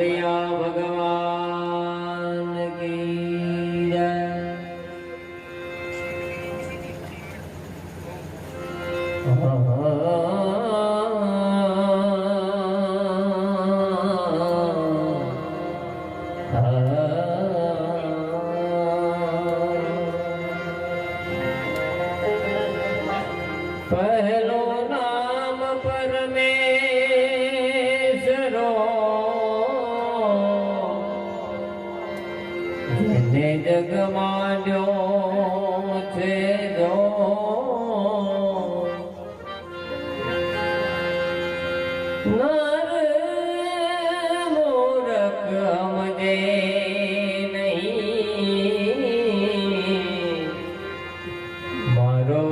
ભગવાન કી જય. પહે ભેદ માંડ્યો છે નર મોરખ અમને નહીં મારો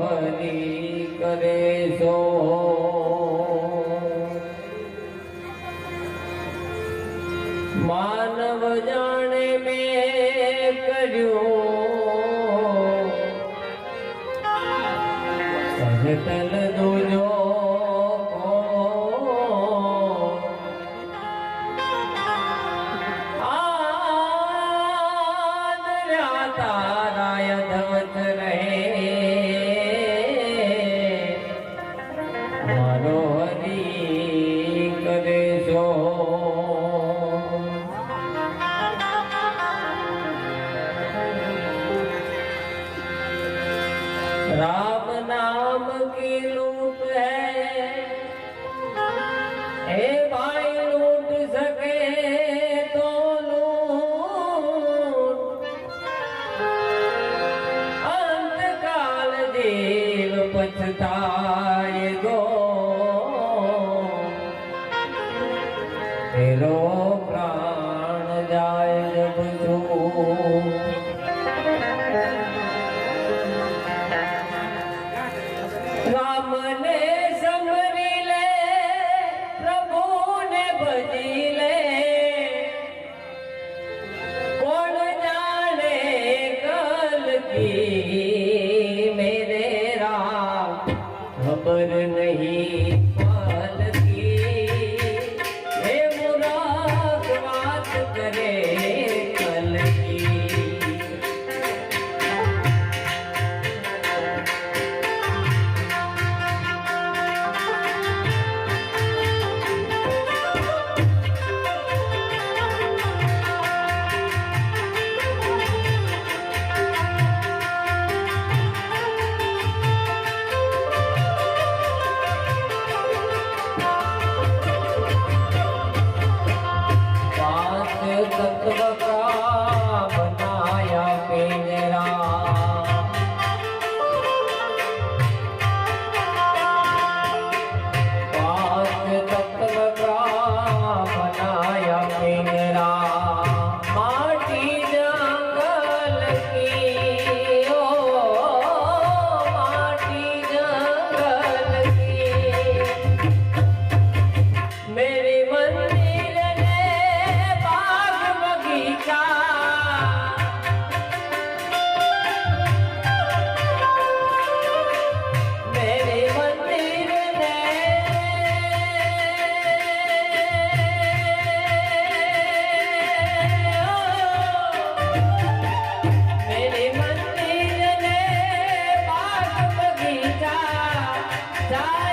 હરી કરે સો માનવ જાણે તારાય ધવત રહે મારો કરે જો રામ નામ કી લૂટ ফেরো প্রাণ। 啊